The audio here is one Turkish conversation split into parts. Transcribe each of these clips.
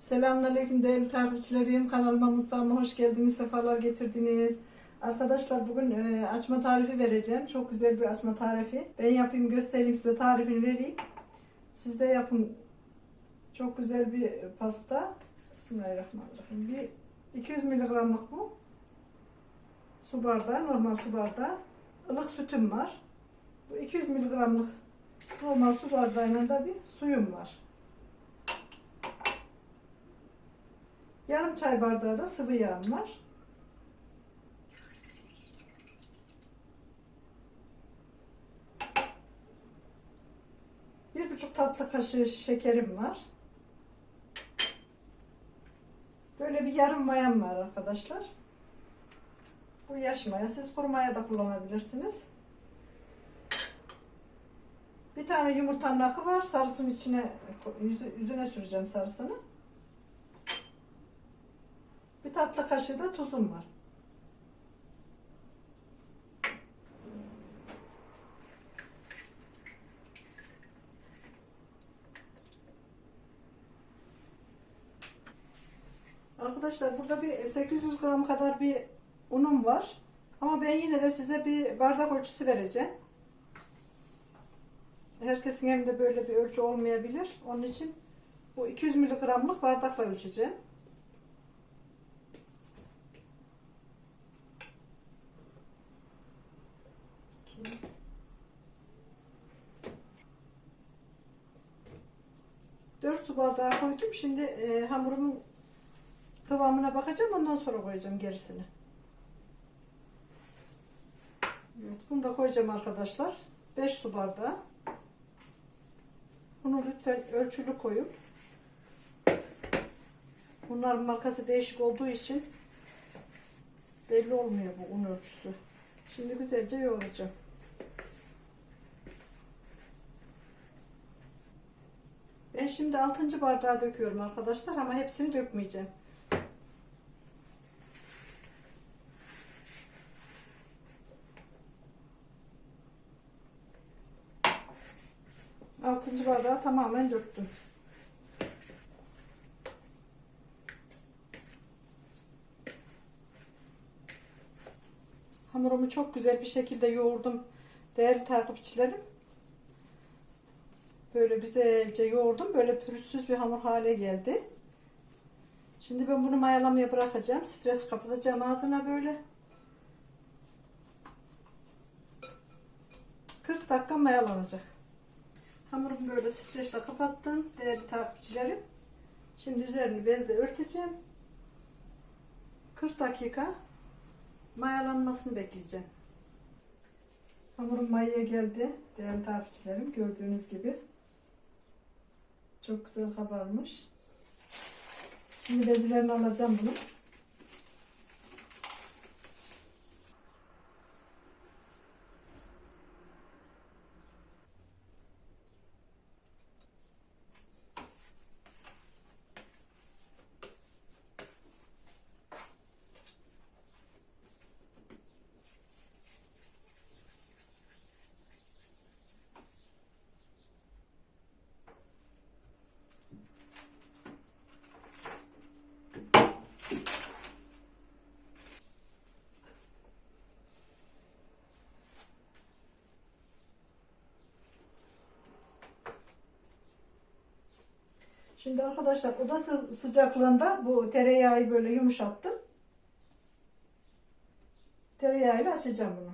Selamünaleyküm değerli takipçilerim. Kanalıma mutfağıma hoş geldiniz. Sefalar getirdiniz. Arkadaşlar bugün e, açma tarifi vereceğim. Çok güzel bir açma tarifi. Ben yapayım göstereyim size tarifini vereyim. Siz de yapın. Çok güzel bir pasta. Bismillahirrahmanirrahim. Bir 200 miligramlık bu. Su bardağı, normal su bardağı. Ilık sütüm var. Bu 200 miligramlık normal su bardağıyla da bir suyum var. Yarım çay bardağı da sıvı yağım var. Bir buçuk tatlı kaşığı şekerim var. Böyle bir yarım mayam var arkadaşlar. Bu yaş maya. Siz kuru maya da kullanabilirsiniz. Bir tane yumurtanın akı var. Sarısının içine, yüzü- yüzüne süreceğim sarısını. Bir tatlı kaşığı da tuzum var. Arkadaşlar burada bir 800 gram kadar bir unum var. Ama ben yine de size bir bardak ölçüsü vereceğim. Herkesin evinde böyle bir ölçü olmayabilir. Onun için bu 200 miligramlık bardakla ölçeceğim. Su bardağı koydum. Şimdi e, hamurumun kıvamına bakacağım. Ondan sonra koyacağım gerisini. Evet, bunu da koyacağım arkadaşlar. 5 su bardağı. Bunu lütfen ölçülü koyun. Bunların markası değişik olduğu için belli olmuyor bu un ölçüsü. Şimdi güzelce yoğuracağım. Şimdi 6. bardağı döküyorum arkadaşlar ama hepsini dökmeyeceğim. Altıncı bardağı tamamen döktüm. Hamurumu çok güzel bir şekilde yoğurdum değerli takipçilerim. Böyle güzelce yoğurdum. Böyle pürüzsüz bir hamur hale geldi. Şimdi ben bunu mayalamaya bırakacağım. Stres kapatacağım ağzına böyle. 40 dakika mayalanacak. Hamurumu böyle streçle kapattım değerli takipçilerim. Şimdi üzerini bezle örteceğim. 40 dakika mayalanmasını bekleyeceğim. Hamurum mayaya geldi değerli takipçilerim gördüğünüz gibi. Çok güzel kabarmış. Şimdi bezilerini alacağım bunu. Şimdi arkadaşlar oda sı- sıcaklığında bu tereyağı böyle yumuşattım. Tereyağıyla açacağım bunu.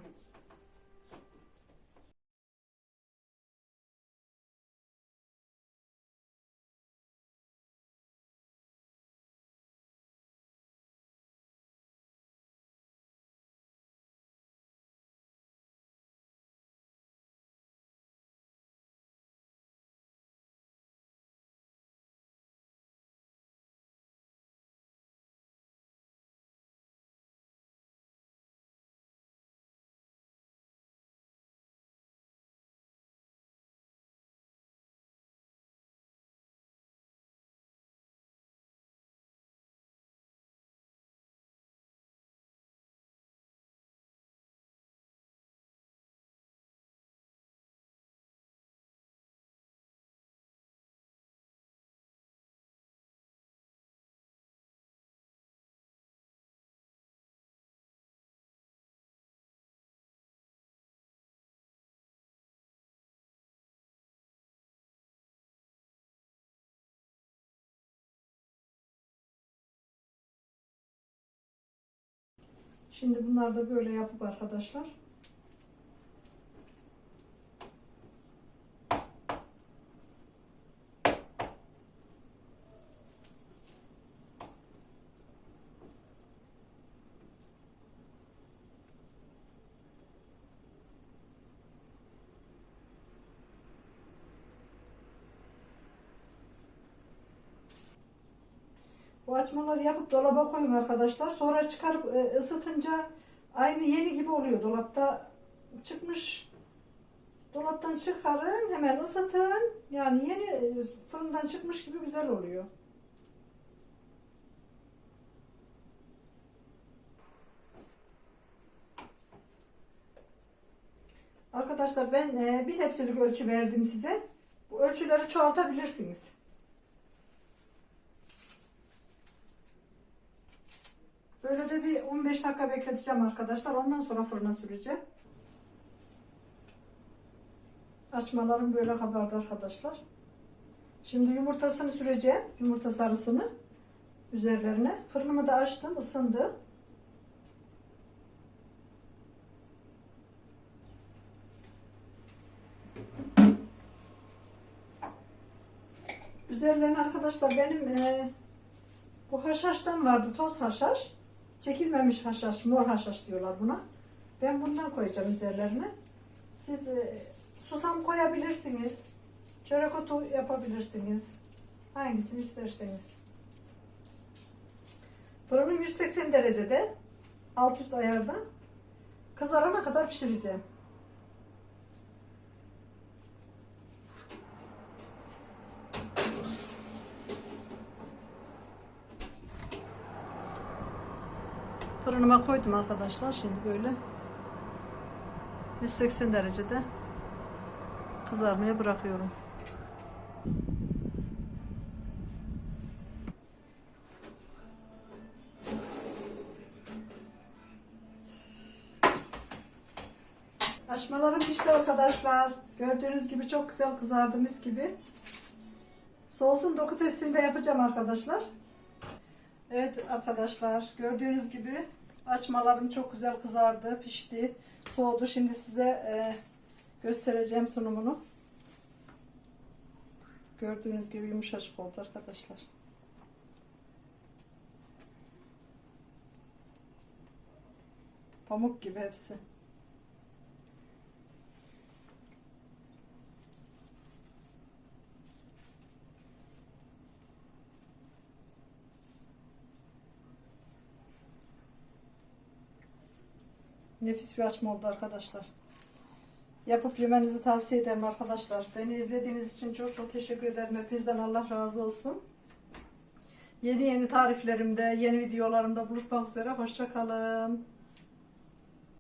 Şimdi bunlar da böyle yapıp arkadaşlar. Bu açmaları yapıp dolaba koyun arkadaşlar. Sonra çıkarıp e, ısıtınca aynı yeni gibi oluyor. Dolapta çıkmış. Dolaptan çıkarın, hemen ısıtın. Yani yeni e, fırından çıkmış gibi güzel oluyor. Arkadaşlar ben e, bir tepsilik ölçü verdim size. Bu ölçüleri çoğaltabilirsiniz. Böyle de bir 15 dakika bekleteceğim arkadaşlar. Ondan sonra fırına süreceğim. Açmalarım böyle kabardı arkadaşlar. Şimdi yumurtasını süreceğim. Yumurta sarısını üzerlerine. Fırınımı da açtım. ısındı. Üzerlerine arkadaşlar benim e, bu haşhaştan vardı toz haşhaş. Çekilmemiş haşhaş, mor haşhaş diyorlar buna. Ben bundan koyacağım üzerlerine. Siz e, susam koyabilirsiniz. Çörek otu yapabilirsiniz. Hangisini isterseniz. Fırınım 180 derecede. Alt üst ayarda. Kızarana kadar pişireceğim. Fırınıma koydum arkadaşlar. Şimdi böyle 180 derecede kızarmaya bırakıyorum. Açmalarım pişti arkadaşlar. Gördüğünüz gibi çok güzel kızardı mis gibi. Soğusun doku testini de yapacağım arkadaşlar. Evet arkadaşlar gördüğünüz gibi açmalarım çok güzel kızardı, pişti, soğudu. Şimdi size e, göstereceğim sunumunu. Gördüğünüz gibi yumuşacık oldu arkadaşlar. Pamuk gibi hepsi. Nefis bir açma oldu arkadaşlar. Yapıp yemenizi tavsiye ederim arkadaşlar. Beni izlediğiniz için çok çok teşekkür ederim. Hepinizden Allah razı olsun. Yeni yeni tariflerimde, yeni videolarımda buluşmak üzere. Hoşça kalın.